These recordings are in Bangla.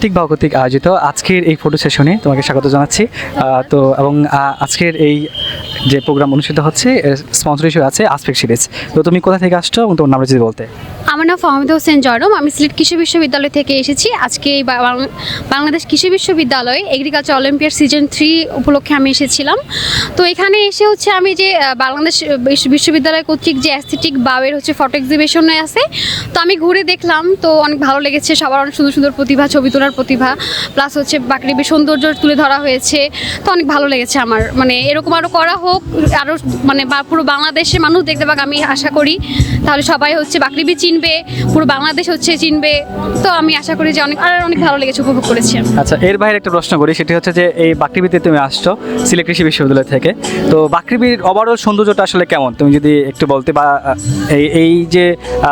অ্যাস্থেটিক বা কর্তৃক আয়োজিত আজকের এই ফটো সেশনে তোমাকে স্বাগত জানাচ্ছি। তো এবং আজকের এই যে প্রোগ্রাম অনুষ্ঠিত হচ্ছে স্পন্সর হিসেবে আছে আসপেক্ট সিরিজ তো তুমি কোথা থেকে আসছো এবং তোমার নাম যদি বলতে। আমার নাম ফাহমিদ হোসেন জয়রম আমি সিলেট কৃষি বিশ্ববিদ্যালয় থেকে এসেছি। আজকে এই বাংলাদেশ কৃষি বিশ্ববিদ্যালয় এগ্রিকালচার অলিম্পিয়াড সিজন থ্রি উপলক্ষে আমি এসেছিলাম। তো এখানে এসে হচ্ছে আমি যে বাংলাদেশ বিশ্ববিদ্যালয় কর্তৃক যে অ্যাস্থেটিক বাওয়ের হচ্ছে ফটো এক্সিবিশনে আছে, তো আমি ঘুরে দেখলাম। তো অনেক ভালো লেগেছে। সবার অনেক সুন্দর সুন্দর প্রতিভা, ছবি তোলার প্রতিভা প্লাস হচ্ছে বাকরিবি সৌন্দর্য তুলে ধরা হয়েছে। তো অনেক ভালো লেগেছে আমার। মানে এরকম আরও করা হোক আরও মানে পুরো বাংলাদেশের মানুষ দেখতে পাক আমি আশা করি। তাহলে সবাই হচ্ছে বাকরিবি চিনবে পুরো বাংলাদেশ হচ্ছে চিনবে। তো আমি আশা করি যে অনেক আর অনেক ভালো লেগেছে উপভোগ করেছি। আচ্ছা এর বাইরে একটা প্রশ্ন করি সেটি হচ্ছে যে এই বাকৃবিতে তুমি আসছো সিলেট কৃষি বিশ্ববিদ্যালয় থেকে। তো বাকৃবির ওভারঅল সৌন্দর্যটা আসলে কেমন? তুমি যদি একটু বলতে বা এই এই যে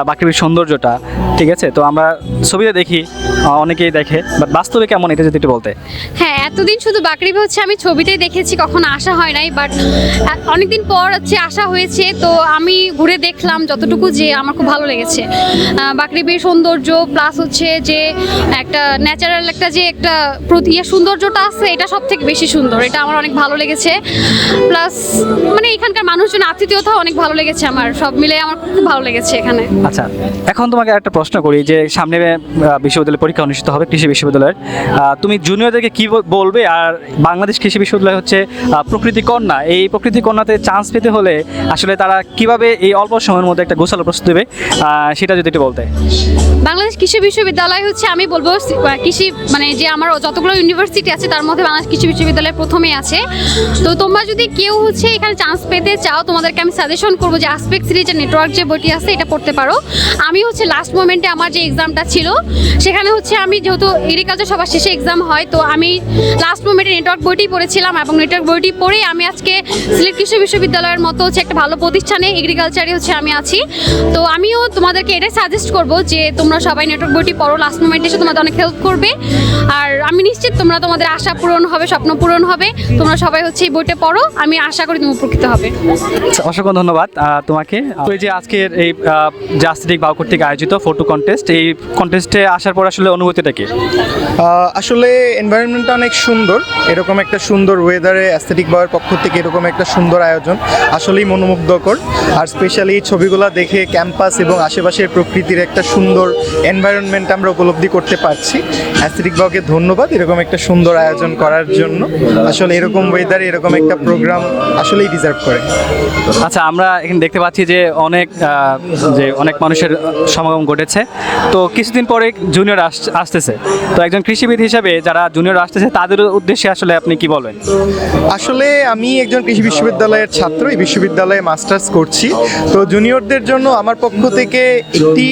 বাকৃবির সৌন্দর্যটা ঠিক আছে? তো আমরা ছবিতে দেখি অনেকেই দেখে বাট বাস্তবে কেমন এটা যদি একটু বলতে? হ্যাঁ এতদিন শুধু বাকরিবি হচ্ছে, আমি ছবিতেই দেখেছি, কখনো আসা হয় নাই বাট অনেকদিন পর হচ্ছে আসা হয়েছে, তো আমি ঘুরে দেখলাম যতটুকু যে আমার খুব ভালো লেগেছে। বাকরিবির সৌন্দর্য প্লাস হচ্ছে যে একটা ন্যাচারাল একটা যে একটা ইয়ে সৌন্দর্যটা আছে, এটা সব থেকে বেশি সুন্দর, এটা আমার অনেক ভালো লেগেছে। প্লাস মানে এখানকার মানুষজন আতিথেয়তা অনেক ভালো লেগেছে আমার, সব মিলে আমার খুব ভালো লেগেছে এখানে। আচ্ছা এখন তোমাকে একটা প্রশ্ন করি যে সামনে বিশ্ববিদ্যালয় পরীক্ষা অনুষ্ঠিত হবে কৃষি বিশ্ববিদ্যালয়ের। তুমি জুনিয়রদেরকে কি বলবে, আর বাংলাদেশ কৃষি বিশ্ববিদ্যালয় হচ্ছে প্রকৃতি কন্যা। এই প্রকৃতি কন্যাতে চান্স পেতে হলে আসলে তারা কীভাবে এই অল্প সময়ের মধ্যে একটা গোছালো প্রস্তুতি দেবে সেটা যদি একটু বলতে। বাংলাদেশ কৃষি বিশ্ববিদ্যালয় হচ্ছে, আমি বলব কৃষি মানে যে আমার যতগুলো ইউনিভার্সিটি আছে, তার মধ্যে বাংলাদেশ কৃষি বিশ্ববিদ্যালয় প্রথমে আছে। তো তোমরা যদি কেউ হচ্ছে এখানে চান্স পেতে চাও, তোমাদেরকে আমি সাজেশন করব যে আসপেক্ট সিরিজের নেটওয়ার্ক যে বইটি আছে, এটা পড়তে পারো। আমি হচ্ছে লাস্ট মোমেন্টে আমার যে এক্সামটা ছিল, সেখানে হচ্ছে আমি যেহেতু এগ্রিকালচার সবার শেষে এক্সাম হয়, তো আমি লাস্ট মোমেন্টে নেটওয়ার্ক বইটি পড়েছিলাম এবং নেটওয়ার্ক বইটি পড়ে আমি আজকে সিলেট কৃষি বিশ্ববিদ্যালয়ের মতো হচ্ছে একটা ভালো প্রতিষ্ঠানে এগ্রিকালচারে হচ্ছে আমি আছি। তো আমিও তোমাদেরকে এটাই সাজেস্ট করব যে তোমরা সবাই নেটওয়ার্ক বইটি পড়ো লাস্ট মোমেন্টে এসে তোমাদের অনেক হেল্প করবে। আর আমি নিশ্চিত তোমরা তোমাদের আশা পূরণ হবে স্বপ্ন পূরণ হবে। তোমরা সবাই হচ্ছে এই বইটা পড়ো আমি আশা করি তুমি উপকৃত হবে। আচ্ছা, অসংখ্য ধন্যবাদ তোমাকে। তো এই যে আজকের এই জাস্টিক বাউ কর্তৃক আয়োজিত ফটো কন্টেস্ট এই কন্টেস্টে আসার পর আসলে অনুভূতিটা কি? আসলে এনভায়রনমেন্টটা অনেক সুন্দর, এরকম একটা সুন্দর ওয়েদারে অ্যাস্থেটিক বাওয়ের পক্ষ থেকে এরকম একটা সুন্দর আয়োজন, আসলেই মনোমুগ্ধকর। আর স্পেশালি ছবিগুলো দেখে ক্যাম্পাস এবং আশেপাশের প্রকৃতির একটা সুন্দর এনভায়রনমেন্ট আমরা উপলব্ধি করতে পারছি। অ্যাস্থেটিক বাওকে ধন্যবাদ, এরকম একটা সুন্দর আয়োজন করার জন্য। আসলে এরকম ওয়েদারে এরকম একটা প্রোগ্রাম আসলেই ডিজার্ভ করে। আচ্ছা আমরা এখানে দেখতে পাচ্ছি যে অনেক যে অনেক মানুষের সমাগম ঘটেছে। তো কিছুদিন পরে জুনিয়র আসতেছে। তো একজন কৃষিবিদ হিসেবে যারা জুনিয়র আসতেছে উদ্দেশ্যে আসলে আপনি কি বলবেন? আসলে আমি একজন কৃষি বিশ্ববিদ্যালয়ের ছাত্র, এই বিশ্ববিদ্যালয়ে মাস্টার্স করছি। তো জুনিয়রদের জন্য আমার পক্ষ থেকে একটি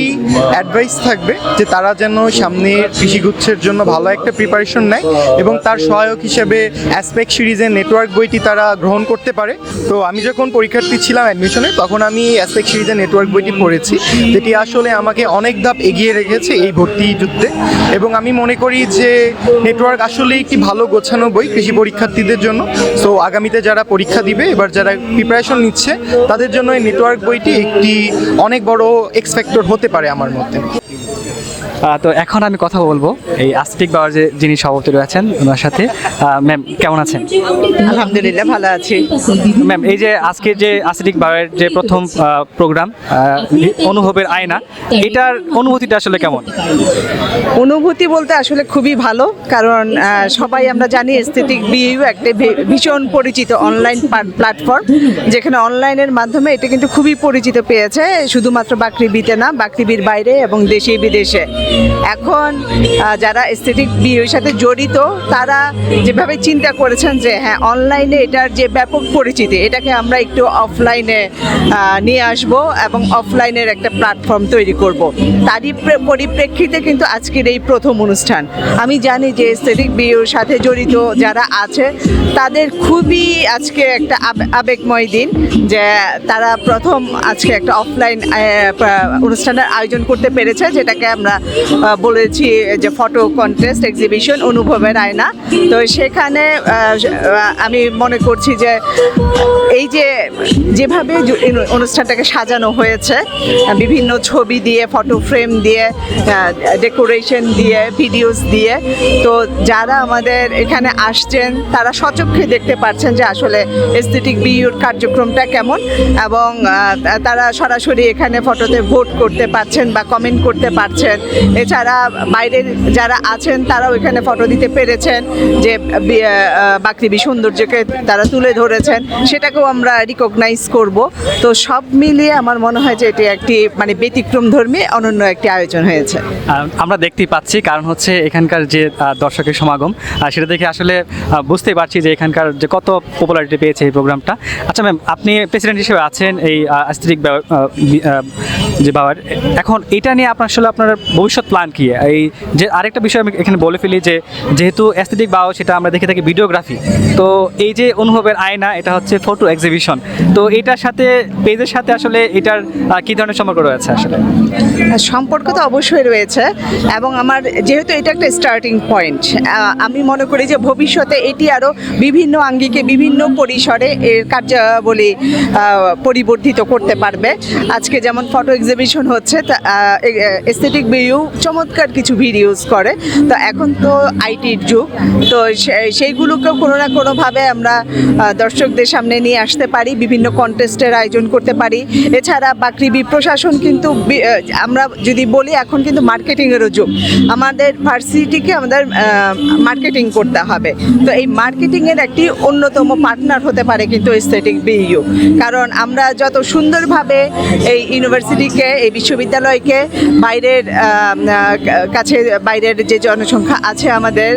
অ্যাডভাইস থাকবে যে তারা যেন সামনে কৃষিগুচ্ছের জন্য ভালো একটা প্রিপারেশন নেয় এবং তার সহায়ক হিসেবে অ্যাসপেক্ট সিরিজের নেটওয়ার্ক বইটি তারা গ্রহণ করতে পারে। তো আমি যখন পরীক্ষার্থী ছিলাম অ্যাডমিশনে তখন আমি অ্যাসপেক্ট সিরিজের নেটওয়ার্ক বইটি পড়েছি, যেটি আসলে আমাকে অনেক ধাপ এগিয়ে রেখেছে এই ভর্তি যুদ্ধে। এবং আমি মনে করি যে নেটওয়ার্ক আসলে একটি ভালো গোছানো বই কৃষি পরীক্ষার্থীদের জন্য। সো আগামীতে যারা পরীক্ষা দিবে, এবার যারা প্রিপারেশন নিচ্ছে, তাদের জন্য এই নেটওয়ার্ক বইটি একটি অনেক বড় এক্সপেক্টর হতে পারে আমার মতে। তো এখন আমি কথা বলব এই আস্তিক বাবার যে যিনি সভাপতি রয়েছেন ওনার সাথে। ম্যাম কেমন আছেন? আলহামদুলিল্লাহ ভালো আছি। ম্যাম এই যে আজকে যে আসিটিক বাবার যে প্রথম প্রোগ্রাম অনুভবের আয়না এটার অনুভূতিটা আসলে কেমন? অনুভূতি বলতে আসলে খুবই ভালো কারণ সবাই আমরা জানি এস্থেটিক বিইউ একটা ভীষণ পরিচিত অনলাইন প্ল্যাটফর্ম যেখানে অনলাইনের মাধ্যমে এটা কিন্তু খুবই পরিচিত পেয়েছে শুধুমাত্র বাকরিবিতে না বাকরিবির বাইরে এবং দেশে বিদেশে এখন যারা এস্থেটিক বিইউর সাথে জড়িত, তারা যেভাবে চিন্তা করেছেন যে হ্যাঁ অনলাইনে এটার যে ব্যাপক পরিচিতি, এটাকে আমরা একটু অফলাইনে নিয়ে আসব এবং অফলাইনের একটা প্ল্যাটফর্ম তৈরি করব। তারই পরিপ্রেক্ষিতে কিন্তু আজকের এই প্রথম অনুষ্ঠান। আমি জানি যে এস্থেটিক বিউর সাথে জড়িত যারা আছে, তাদের খুবই আজকে একটা আবে- আবেগময় দিন যে, তারা প্রথম আজকে একটা অফলাইন অনুষ্ঠানের আয়োজন করতে পেরেছে, যেটাকে আমরা বলেছি যে ফটো কন্টেস্ট এক্সিবিশন অনুভবের আয়না। তো সেখানে আমি মনে করছি যে এই যে যেভাবে অনুষ্ঠানটাকে সাজানো হয়েছে বিভিন্ন ছবি দিয়ে ফটো ফ্রেম দিয়ে ডেকোরেশন দিয়ে ভিডিওস দিয়ে, তো যারা আমাদের এখানে আসছেন, তারা সচক্ষে দেখতে পাচ্ছেন যে আসলে এস্থেটিক বিউর কার্যক্রমটা কেমন এবং তারা সরাসরি এখানে ফটোতে ভোট করতে পারছেন বা কমেন্ট করতে পারছেন। এছাড়া বাইরের যারা আছেন, তারাও এখানে ফটো দিতে পেরেছেন যে বাকৃবি সৌন্দর্যকে তারা তুলে ধরেছেন। সেটাকেও আমরা রিকগনাইজ করব। তো সব মিলিয়ে আমার মনে হয় যে, এটি একটি মানে ব্যতিক্রম ধর্মী অনন্য একটি আয়োজন হয়েছে। আমরা দেখতেই পাচ্ছি, কারণ হচ্ছে এখানকার যে দর্শকের সমাগম সেটা দেখে আসলে বুঝতেই পারছি যে, এখানকার যে কত পপুলারিটি পেয়েছে এই প্রোগ্রামটা আচ্ছা ম্যাম আপনি প্রেসিডেন্ট হিসেবে আছেন এই আস্তিক যে বাবার। এখন এটা নিয়ে আপনার আসলে আপনার ভবিষ্যৎ প্ল্যান কি? এই যে আরেকটা বিষয় আমি এখানে বলে ফেলি যে, যেহেতু অ্যাস্থেটিক বাও, সেটা আমরা দেখে থাকি ভিডিওগ্রাফি তো এই যে অনুভবের আয়না, এটা হচ্ছে ফটো এক্সিবিশন তো এটার সাথে পেজের সাথে আসলে এটার কি ধরনের সম্পর্ক রয়েছে আসলে? সম্পর্ক তো অবশ্যই রয়েছে, এবং আমার যেহেতু এটা একটা স্টার্টিং পয়েন্ট আমি মনে করি যে ভবিষ্যতে এটি আরও বিভিন্ন আঙ্গিকে, বিভিন্ন পরিসরে এর কার্যাবলী পরিবর্ধিত করতে পারবে। আজকে যেমন ফটো এক্সিবিশন হচ্ছে এস্থেটিক ভিউ চমৎকার কিছু ভিডিওস করে। তো এখন তো আইটির যুগ, তো সেইগুলোকেও কোনো না কোনোভাবে আমরা দর্শকদের সামনে নিয়ে আসতে পারি, বিভিন্ন কন্টেস্টের আয়োজন করতে পারি। এছাড়া বাকৃবি প্রশাসন কিন্তু আমরা যদি বলি, এখন কিন্তু মার্কেটিংয়েরও যুগ। আমাদের ভার্সিটিকে আমাদের মার্কেটিং করতে হবে। তো এই মার্কেটিংয়ের একটি অন্যতম পার্টনার হতে পারে কিন্তু এস্থেটিক বিইউ কারণ আমরা যত সুন্দরভাবে এই ইউনিভার্সিটিকে এই বিশ্ববিদ্যালয়কে, বাইরের কাছে বাইরের যে জনসংখ্যা আছে আমাদের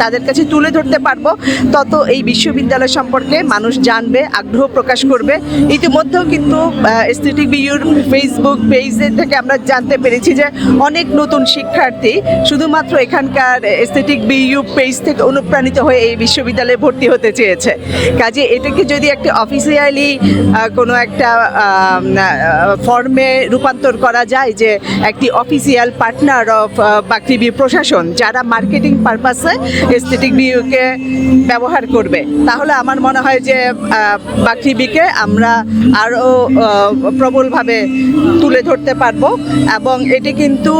তাদের কাছে তুলে ধরতে পারব। তত এই বিশ্ববিদ্যালয় সম্পর্কে মানুষ জানবে, আগ্রহ প্রকাশ করবে। ইতিমধ্যেও কিন্তু এস্থেটিক বিইউর ফেসবুক পেজের থেকে আমরা জানতে পেরেছি যে অনেক নতুন শিক্ষার্থী শুধুমাত্র এখানকার এস্থেটিক বিইউ পেজ থেকে অনুপ্রাণিত হয়ে এই বিশ্ববিদ্যালয়ে ভর্তি হতে চেয়েছে। কাজে এটাকে যদি একটা অফিসিয়ালি কোনো একটা ফর্মে রূপান্তর করা যায় যে একটি অফিসিয়াল পার্টনার অফ বাকৃবি প্রশাসন, যারা মার্কেটিং পারপাসে এস্থেটিক বিউকে ব্যবহার করবে। তাহলে আমার মনে হয় যে বাকৃবিকে আমরা আরও প্রবলভাবে তুলে ধরতে পারব। এবং এটি কিন্তু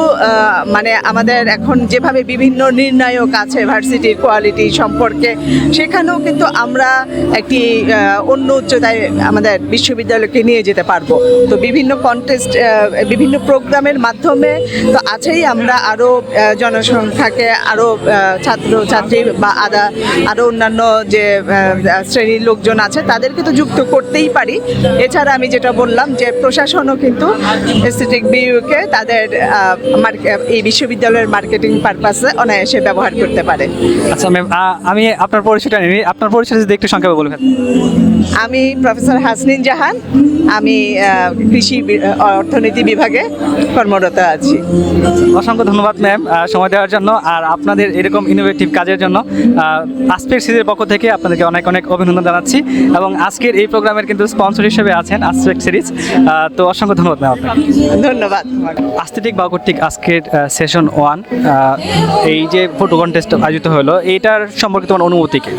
মানে আমাদের এখন যেভাবে বিভিন্ন নির্ণায়ক আছে ভার্সিটির কোয়ালিটি সম্পর্কে, সেখানেও কিন্তু আমরা একটি অন্য উচ্চতায় আমাদের বিশ্ববিদ্যালয়কে নিয়ে যেতে পারব। তো বিভিন্ন কন্টেস্ট বিভিন্ন প্রোগ্রামের মাধ্যমে তো আছেই আমরা আরও জনসংখ্যাকে আরও ছাত্র ছাত্রী বা আদা আরও অন্যান্য যে শ্রেণির লোকজন আছে তাদেরকে তো যুক্ত করতেই পারি। এছাড়া আমি যেটা বললাম যে প্রশাসনও কিন্তু এস্থেটিক বিউকে তাদের এই বিশ্ববিদ্যালয়ের মার্কেটিং পারপাসে অনায়াসে ব্যবহার করতে পারে। আচ্ছা ম্যাম আমি আপনার পরিচয়টা নিই। আপনার পরিচয় যদি একটু সংক্ষেপে বলবেন আমি প্রফেসর হাসনিন জাহান। আমি কৃষি অর্থনীতি বিভাগে কর্মরত আছি। অসংখ্য ধন্যবাদ ম্যাম সময় দেওয়ার জন্য আর আপনাদের এরকম ইনোভেটিভ কাজের জন্য আসপেক্ট সিরিজের পক্ষ থেকে আপনাদেরকে অনেক অনেক অভিনন্দন জানাচ্ছি এবং আজকের এই প্রোগ্রামের কিন্তু স্পন্সর হিসেবে আছেন আসপেক্ট সিরিজ তো অসংখ্য ধন্যবাদ ম্যাম আপনাকে। ধন্যবাদ। আস্থেটিক বা কর্তৃক আজকের সেশন ওয়ান এই যে ফটো কন্টেস্ট আয়োজিত হলো এইটার সম্পর্কে তোমার অনুভূতি কি?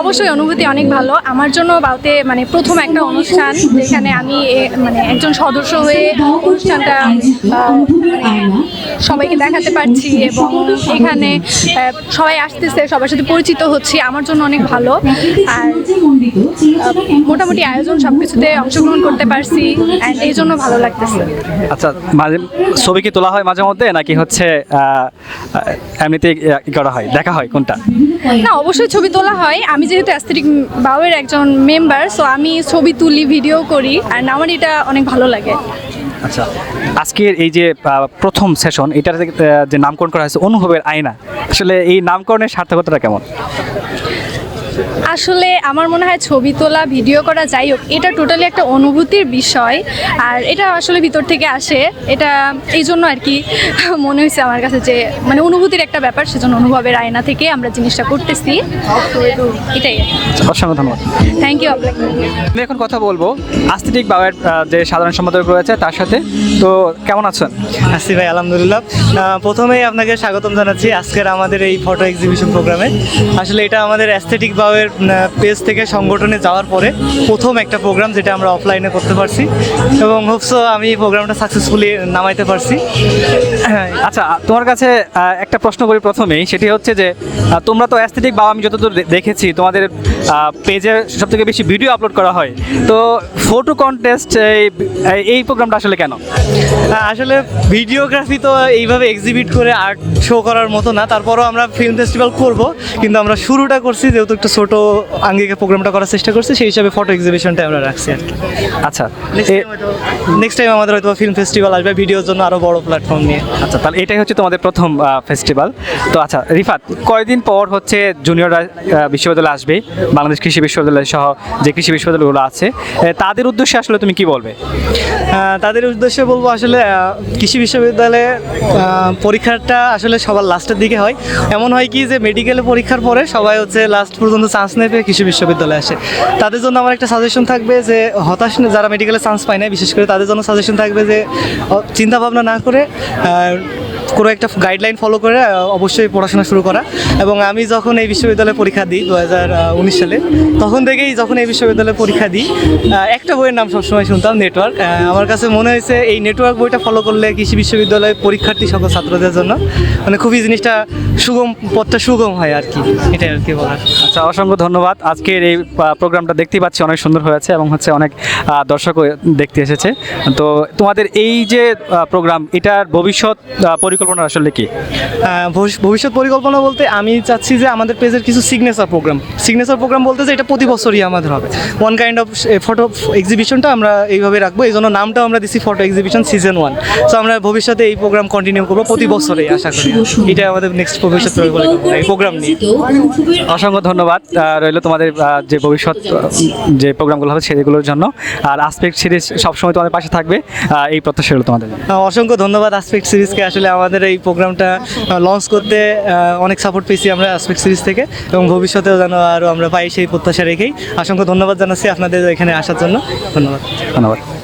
অবশ্যই অনুভূতি অনেক ভালো। আমার জন্য বাউতে মানে প্রথম একটা অনুষ্ঠান যেখানে আমি মানে একজন সদস্য হয়ে অনুষ্ঠানটা সবাইকে দেখাতে পারছি এবং এখানে সবাই আসতেছে সবার সাথে পরিচিত হচ্ছি। আমার জন্য অনেক ভালো। আর মোটামুটি আয়োজন সব কিছুতে অংশগ্রহণ করতে পারছি অ্যান্ড এই জন্য ভালো লাগতেছে। আচ্ছা মাঝে ছবি কি তোলা হয় মাঝে মধ্যে নাকি হচ্ছে এমনিতে করা হয়? দেখা হয় কোনটা? না অবশ্যই ছবি তোলা হয়। আমি যেহেতু অ্যাস্থেটিক বাউয়ের একজন মেম্বার সো আমি ছবি তুলি ভিডিও করি আর আমার এটা অনেক ভালো লাগে। আচ্ছা আজকের এই যে প্রথম সেশন এটার যে নামকরণ করা হয়েছে অনুভবের আয়না, আসলে এই নামকরণের সার্থকতাটা কেমন? আসলে আমার মনে হয় ছবি তোলা ভিডিও করা যাই হোক এটা টোটালি একটা অনুভূতির বিষয়। আর এটা আসলে ভিতর থেকে আসে। এটা এই জন্য আর কি মনে হয়েছে আমার কাছে যে মানে অনুভূতির একটা ব্যাপার সেজন্য অনুভবের আয়না থেকে আমরা জিনিসটা করতেছি। এটাই অসংখ্য ধন্যবাদ। থ্যাংক ইউ আপনাকে আমি এখন কথা বলব আস্থেটিক বাবার যে সাধারণ সম্পাদক রয়েছে তার সাথে। তো কেমন আছেন? আসি ভাই আলহামদুলিল্লাহ। প্রথমেই আপনাকে স্বাগতম জানাচ্ছি আজকের আমাদের এই ফটো এক্সিবিশন প্রোগ্রামে আসলে এটা আমাদের অ্যাস্থেটিক বাওয়ের পেজ থেকে সংগঠনে যাওয়ার পরে প্রথম একটা প্রোগ্রাম যেটা আমরা অফলাইনে করতে পারছি। এবং হোপসো আমি প্রোগ্রামটা সাকসেসফুলি নামাইতে পারছি। আচ্ছা তোমার কাছে একটা প্রশ্ন করি প্রথমেই। সেটি হচ্ছে যে তোমরা তো অ্যাস্থেটিক বাবা আমি যতদূর দেখেছি, তোমাদের পেজে সব থেকে বেশি ভিডিও আপলোড করা হয়। তো ফটো কন্টেস্ট এই প্রোগ্রামটা আসলে কেন? আসলে ভিডিওগ্রাফি তো এইভাবে এক্সিবিট করে আর্ট শো করার মতো না তারপরও আমরা ফিল্ম ফেস্টিভ্যাল করব কিন্তু আমরা শুরুটা করছি যেহেতু একটু ছোট আঙ্গিকে প্রোগ্রামটা করার চেষ্টা করছি সেই হিসাবে ফটো এক্সিবিশনটা আমরা রাখছি আর কি। আচ্ছা নেক্সট টাইম আমাদের হয়তো ফিল্ম ফেস্টিভ্যাল আসবে ভিডিওর জন্য আরও বড় প্ল্যাটফর্ম নিয়ে। আচ্ছা তাহলে এটাই হচ্ছে তোমাদের প্রথম ফেস্টিভ্যাল তো আচ্ছা রিফাত কয়দিন পর হচ্ছে জুনিয়ররা আহ, বিশ্ববিদ্যালয়ে আসবে বাংলাদেশ কৃষি বিশ্ববিদ্যালয় সহ যে কৃষি বিশ্ববিদ্যালয়গুলো আছে তাদের উদ্দেশ্যে আসলে তুমি কি বলবে? তাদের উদ্দেশ্যে বলব আসলে কৃষি বিশ্ববিদ্যালয়ে পরীক্ষাটা আসলে সবার লাস্টের দিকে হয়। এমন হয় কি যে মেডিকেলে পরীক্ষার পরে সবাই হচ্ছে লাস্ট পর্যন্ত চান্স নেবে কৃষি বিশ্ববিদ্যালয়ে আসে তাদের জন্য আমার একটা সাজেশন থাকবে যে, হতাশ যারা মেডিকেলে চান্স পায় না বিশেষ করে তাদের জন্য সাজেশন থাকবে যে চিন্তা ভাবনা না করে কোনো একটা গাইডলাইন ফলো করে অবশ্যই পড়াশোনা শুরু করা। এবং আমি যখন এই বিশ্ববিদ্যালয়ে পরীক্ষা দিই দু হাজার উনিশ সালে তখন থেকেই যখন এই বিশ্ববিদ্যালয়ে পরীক্ষা দিই একটা বইয়ের নাম সবসময় শুনতাম নেটওয়ার্ক আমার কাছে মনে হয়েছে এই নেটওয়ার্ক বইটা ফলো করলে কৃষি বিশ্ববিদ্যালয়ে পরীক্ষার্থী সকল ছাত্রদের জন্য মানে খুবই জিনিসটা সুগম পথটা সুগম হয় আর কি। এটাই আর কি বলার। আচ্ছা অসংখ্য ধন্যবাদ। আজকের এই প্রোগ্রামটা দেখতেই পাচ্ছি অনেক সুন্দর হয়েছে এবং হচ্ছে অনেক দর্শকও দেখতে এসেছে। তো তোমাদের এই যে প্রোগ্রাম এটার ভবিষ্যৎ আহ, পরিকল্পনা আসলে কি? ভবিষ্যৎ পরিকল্পনা বলতে আমি চাচ্ছি যে আমাদের পেজের কিছু সিগনেচার প্রোগ্রাম সিগনেচার প্রোগ্রাম বলতে যে এটা প্রতি বছরই আমাদের হবে। ওয়ান কাইন্ড অফ ফটো এক্সিবিশনটা আমরা এইভাবে রাখব। এই জন্য নামটাও আমরা দিছি photo exhibition season one so আমরা ভবিষ্যতে এই প্রোগ্রাম কন্টিনিউ করব প্রতি বছরেই আশা করি। এটা আমাদের নেক্সট ভবিষ্যৎ পরিকল্পনা এই প্রোগ্রাম নিয়ে। অসংখ্য ধন্যবাদ রইল তোমাদের যে ভবিষ্যৎ যে প্রোগ্রামগুলো হবে সেগুলোর জন্য। আর আসপেক্ট সিরিজ সবসময় তোমাদের পাশে থাকবে এই প্রত্যাশা রইল তোমাদের অসংখ্য ধন্যবাদ আসপেক্ট সিরিজকে আসলে আমাদের এই প্রোগ্রামটা লঞ্চ করতে অনেক সাপোর্ট পেয়েছি আমরা আসপেক্ট সিরিজ থেকে এবং ভবিষ্যতেও যেন আরও আমরা পাই সেই প্রত্যাশা রেখেই। অসংখ্য ধন্যবাদ জানাচ্ছি আপনাদের এখানে আসার জন্য। ধন্যবাদ। ধন্যবাদ।